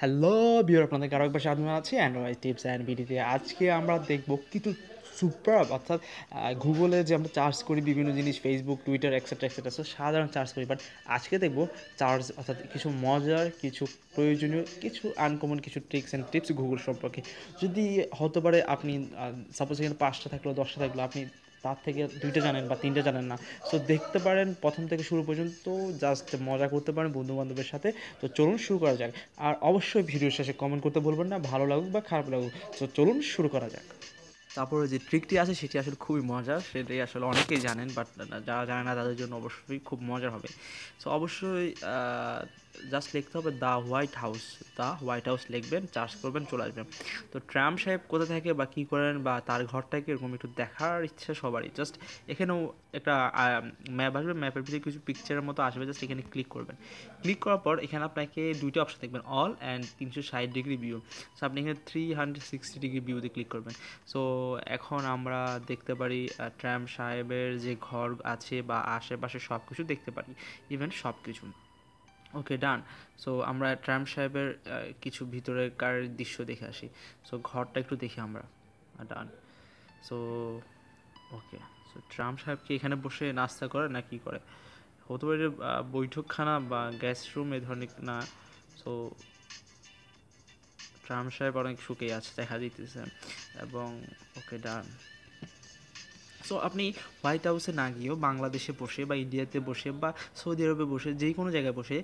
Hello বিয়ার আপনাদের আরও একবার স্বাগত আছি অ্যান্ড্রয়েড টিপস অ্যান্ড ভিডিওতে আজকে আমরা দেখব কিছু সুপার অর্থাৎ গুগলে যে আমরা চার্জ করি বিভিন্ন জিনিস Facebook Twitter etcetera etcetera so সাধারণ চার্জ করি। বাট আজকে দেখব চার্জ অর্থাৎ কিছু মজার, কিছু প্রয়োজনীয়, কিছু আনকমন কিছু ট্রিক্স অ্যান্ড টিপস গুগল সম্পর্কে। যদি হতে পারে আপনি সাপোজ এখানে পাঁচটা থাকল, দশটা থাকল, আপনি তার থেকে দুইটা জানেন বা তিনটা জানেন না। সো দেখতে পারেন প্রথম থেকে শুরু পর্যন্ত জাস্ট মজা করতে পারেন বন্ধু বান্ধবের সাথে। তো চলুন শুরু করা যাক। আর অবশ্যই ভিডিও শেষে কমেন্ট করতে ভুলবেন না, ভালো লাগুক বা খারাপ লাগুক। তো চলুন শুরু করা যাক। তারপরে যে ট্রিকটি আছে, সেটি আসলে খুবই মজার, সেটাই আসলে অনেকেই জানেন বাট যারা জানে না তাদের জন্য অবশ্যই খুব মজার হবে। সো অবশ্যই জাস্ট লিখতে হবে the White House the White House লিখবেন চার্জ করবেন, চলে আসবেন। তো ট্রাম সাহেব কোথা থাকে বা কী করেন বা তার ঘরটাকে এরকম একটু দেখার ইচ্ছা সবারই। জাস্ট এখানেও একটা ম্যাপ আসবে ম্যাপের ভিতরে কিছু পিকচারের মতো আসবে জাস্ট এখানে ক্লিক করবেন। ক্লিক করার পর এখানে আপনাকে দুইটা অপশন দেখবেন অল অ্যান্ড তিনশো ষাট ডিগ্রি ভিউ সো আপনি এখানে থ্রি হান্ড্রেড সিক্সটি ডিগ্রি ভিউতে ক্লিক করবেন। সো এখন আমরা দেখতে পারি ট্রাম সাহেবের যে ঘর আছে বা আশেপাশে সব কিছু দেখতে পারি ইভেন সব কিছু ওকে ডান সো আমরা ট্রাম সাহেবের কিছু ভিতরেকার দৃশ্য দেখে আসি। সো ঘরটা একটু দেখি আমরা। Done so okay so Trump সাহেব কি এখানে বসে নাস্তা করে না কি করে? হতে পারে বৈঠকখানা বা গ্যাস রুম এ ধরনের না। সো ট্রাম সাহেব অনেক সুখেই আছে, দেখা দিতেছে। এবং ওকে ডান সো আপনি হোয়াইট হাউসে না গিয়েও বাংলাদেশে বসে বা ইন্ডিয়াতে বসে বা সৌদি আরবে বসে, যে কোনো জায়গায় বসে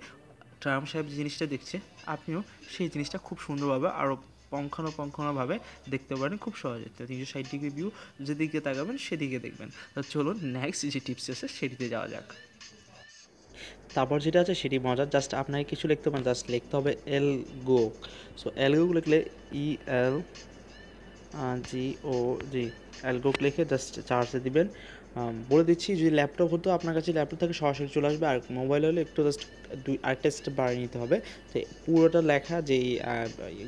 ট্রাম্প সাহেব যে জিনিসটা দেখছে, আপনিও সেই জিনিসটা খুব সুন্দরভাবে আরও পঙ্খানুপঙ্খানুভাবে দেখতে পারেন, খুব সহজে। তো তিনশো ষাট ডিগ্রি ভিউ যেদিকে তাকাবেন, সেদিকে দেখবেন। তো চলুন নেক্সট যে টিপস আছে, সেটিতে যাওয়া যাক। তারপর যেটা আছে, সেটি মজার জাস্ট আপনাকে কিছু লিখতে পারেন জাস্ট লিখতে হবে এল গো সো এল গো লিখলে ই এল জি, ও, জি অ্যালগোক লিখে জাস্ট চার্জে দিবেন। বলে দিচ্ছি, যদি ল্যাপটপ হতো, আপনার কাছে ল্যাপটপ থেকে, সরাসরি চলে আসবে। আর মোবাইল হলে একটু জাস্ট দুই, আরেকটা স্টেপ বাড়িয়ে নিতে হবে। তো পুরোটা লেখা, যেই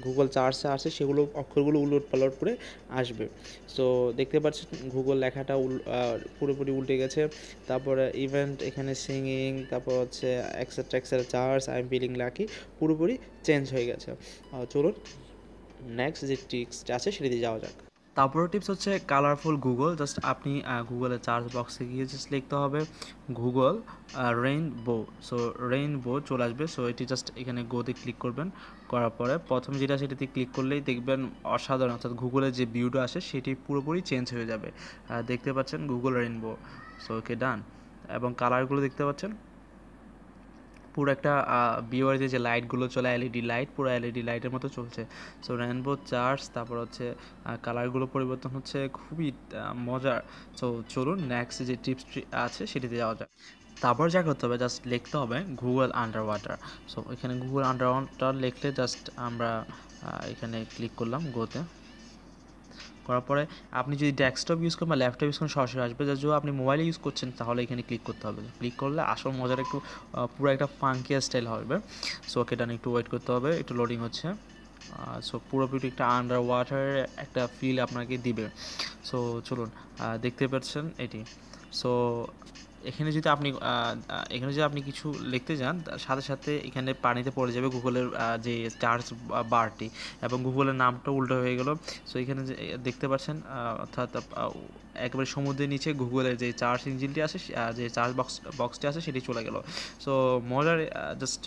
গুগল চার্জে আছে, সেগুলো, অক্ষরগুলো উলট পালট করে আসবে। সো দেখতে পাচ্ছেন গুগল লেখাটা উল পুরোপুরি উল্টে গেছে। তারপরে ইভেন্ট এখানে সিঙ্গিং তারপর হচ্ছে etcetera etcetera search I am feeling lucky পুরোপুরি চেঞ্জ হয়ে গেছে। চলুন নেক্সট যে টিক্সটা আছে সেটি যাওয়া যাক। তারপরের টিপস হচ্ছে কালারফুল গুগল জাস্ট আপনি গুগলের চার্জ বক্সে গিয়ে জাস্ট লিখতে হবে গুগল রেইনবো সো রেইনবো চলে আসবে সো এটি জাস্ট এখানে গোতে ক্লিক করবেন, করার পরে প্রথম যেটা সেটিতে ক্লিক করলেই দেখবেন অসাধারণ, অর্থাৎ গুগলের যে ভিউটা আসে সেটি পুরোপুরি চেঞ্জ হয়ে যাবে। দেখতে পাচ্ছেন Google rainbow so okay done এবং কালারগুলো দেখতে পাচ্ছেন? পুরো একটা বিওয়ার যে লাইটগুলো চলে এলইডি লাইট পুরো এলইডি লাইটের মতো চলছে। সো রেনবো চার্জ তারপর হচ্ছে কালারগুলো পরিবর্তন হচ্ছে, খুবই মজার। সো চলুন নেক্সট যে টিপস আছে, সেটিতে যাওয়া যাক। তারপর যা করতে হবে জাস্ট লিখতে হবে গুগল আন্ডার ওয়াটার সো এখানে গুগল আন্ডার ওয়াটার লিখলে জাস্ট আমরা এখানে ক্লিক করলাম গোতে করার পরে আপনি যদি ডেস্কটপ ইউজ করেন বা ল্যাপটপ ইউজ করেন, সরাসরি আসবে। যদি আপনি মোবাইলে ইউজ করছেন, তাহলে এখানে ক্লিক করতে হবে। ক্লিক করলে আসল মজার একটু পুরো একটা ফাঙ্কিয়া স্টাইল হবে। সো ওকে ডান একটু ওয়েট করতে হবে। একটু লোডিং হচ্ছে। সো পুরোপুরি একটা আন্ডার ওয়াটার একটা ফিল আপনাকে দিবে। সো চলুন দেখতে পাচ্ছেন এটি। সো এখানে যদি আপনি এখানে যদি আপনি কিছু লিখতে যান সাথে সাথে এখানে পানিতে পড়ে যাবে গুগলের যে চার্জ বারটি এবং গুগলের নামটা উল্টো হয়ে গেল। সো এখানে দেখতে পাচ্ছেন অর্থাৎ একেবারে সমুদ্রের নিচে গুগলের যে চার্জ ইঞ্জিনটি আছে যে চার্জ বক্স, বক্সটি আছে, সেটি চলে গেল। সো মজার জাস্ট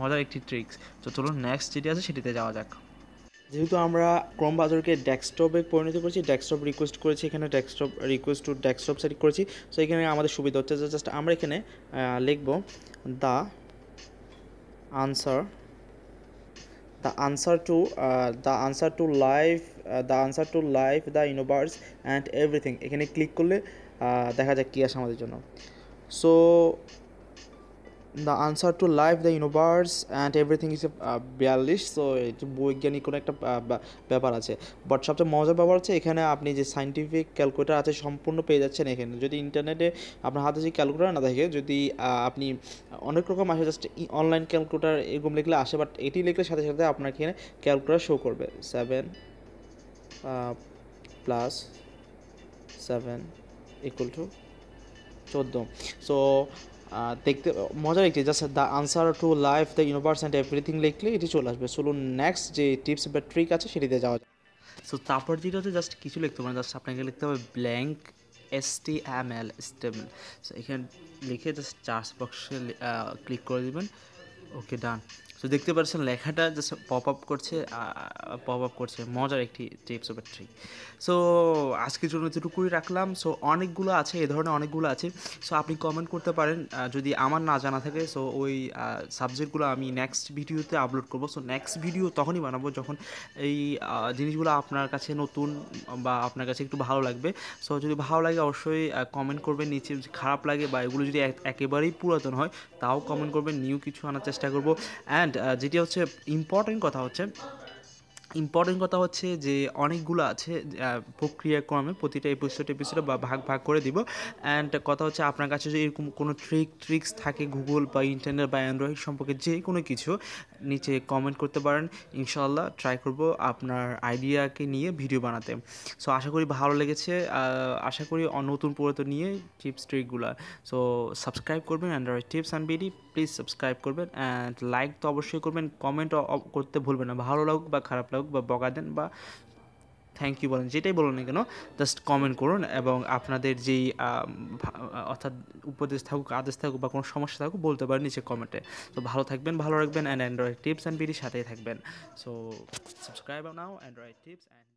মজার একটি ট্রিক্স। তো চলুন নেক্সট যেটি আছে, সেটিতে যাওয়া যাক। যেহেতু আমরা ক্রম বাজারকে ডেস্কটপে পরিণত করেছি ডেস্কটপ রিকোয়েস্ট করেছি, এখানে desktop request to desktop set করেছি সো এখানে আমাদের সুবিধা হচ্ছে যে জাস্ট আমরা এখানে লিখব the answer the answer to the answer to life the answer to life the universe and everything এখানে ক্লিক করলে দেখা যাক কী আসে আমাদের জন্য। So the answer to life the universe and everything is বিয়াল্লিশ সো এটি বৈজ্ঞানিক কোনো একটা ব্যাপার আছে। বাট সবচেয়ে মজার ব্যাপার হচ্ছে এখানে আপনি যে সাইন্টিফিক ক্যালকুলেটার আছে সম্পূর্ণ পেয়ে যাচ্ছেন এখানে। যদি ইন্টারনেটে আপনার হাতে যে ক্যালকুলেটার না থাকে, যদি আপনি অনেক রকম আসে জাস্ট অনলাইন ক্যালকুলেটার এরকম লিখলে আসে বাট এটি লিখলে সাথে সাথে আপনার এখানে ক্যালকুলেটার শো করবে। Seven plus seven equal to চোদ্দ। সো দেখতে, মজার একটি just the answer to life the universe and everything লিখলে এটি চলে আসবে। চলুন নেক্সট যে টিপস বা ট্রিক আছে, সেটিতে যাওয়া যায় সো তারপর যেটা হচ্ছে জাস্ট কিছু লিখতে হবে জাস্ট আপনাকে লিখতে হবে blank S T M L stable so এখানে লিখে জাস্ট চার্জ বক্সে ক্লিক করে দেবেন। ওকে ডান সো দেখতে পাচ্ছেন লেখাটা জাস্ট পপ আপ করছে পপ আপ করছে। মজার একটি টিপস অফ ট্রিক সো আজকের জন্য যেটুকুই রাখলাম। সো অনেকগুলো আছে, এ ধরনের অনেকগুলো আছে। সো আপনি কমেন্ট করতে পারেন যদি আমার না জানা থাকে সো ওই সাবজেক্টগুলো আমি নেক্সট ভিডিওতে আপলোড করব। সো নেক্সট ভিডিও তখনই বানাবো যখন এই জিনিসগুলো আপনার কাছে নতুন বা আপনার কাছে একটু ভালো লাগবে। সো যদি ভালো লাগে অবশ্যই কমেন্ট করবেন। নিচে খারাপ লাগে বা এগুলো যদি একেবারেই পুরাতন হয়, তাও কমেন্ট করবেন। নিউ কিছু আনার চেষ্টা করব। অ্যান্ড যেটি হচ্ছে ইম্পর্টেন্ট কথা হচ্ছে ইম্পর্টেন্ট কথা হচ্ছে যে অনেকগুলো আছে প্রক্রিয়াক্রমে প্রতিটা এপিসোড এপিসোডে বা ভাগ ভাগ করে দিব। অ্যান্ড কথা হচ্ছে আপনার কাছে যদি এরকম কোনো ট্রিক ট্রিক্স থাকে গুগল বা ইন্টারনেট বা অ্যান্ড্রয়েড সম্পর্কে যে কোনো কিছু, নিচে কমেন্ট করতে পারেন। ইনশাল্লাহ ট্রাই করব আপনার আইডিয়াকে নিয়ে ভিডিও বানাতে। সো আশা করি ভালো লেগেছে। আশা করি নতুন পুরাতন নিয়ে টিপস ট্রিকগুলো সো সাবস্ক্রাইব করবেন Android tips and BD please subscribe করবেন। অ্যান্ড লাইক তো অবশ্যই করবেন কমেন্ট করতে ভুলবেন না। ভালো লাগুক বা খারাপ লাগুক। বা বকা দেন বা থ্যাংক ইউ বলেন, যেটাই বলুন না কেন জাস্ট কমেন্ট করুন এবং আপনাদের যেই অর্থাৎ উপদেশ থাকুক, আদেশ থাকুক বা কোনো সমস্যা থাকুক, বলতে পারেন নিচে কমেন্টে তো ভালো থাকবেন, ভালো রাখবেন and Android tips and BD সাথেই থাকবেন। So subscribe now Android tips and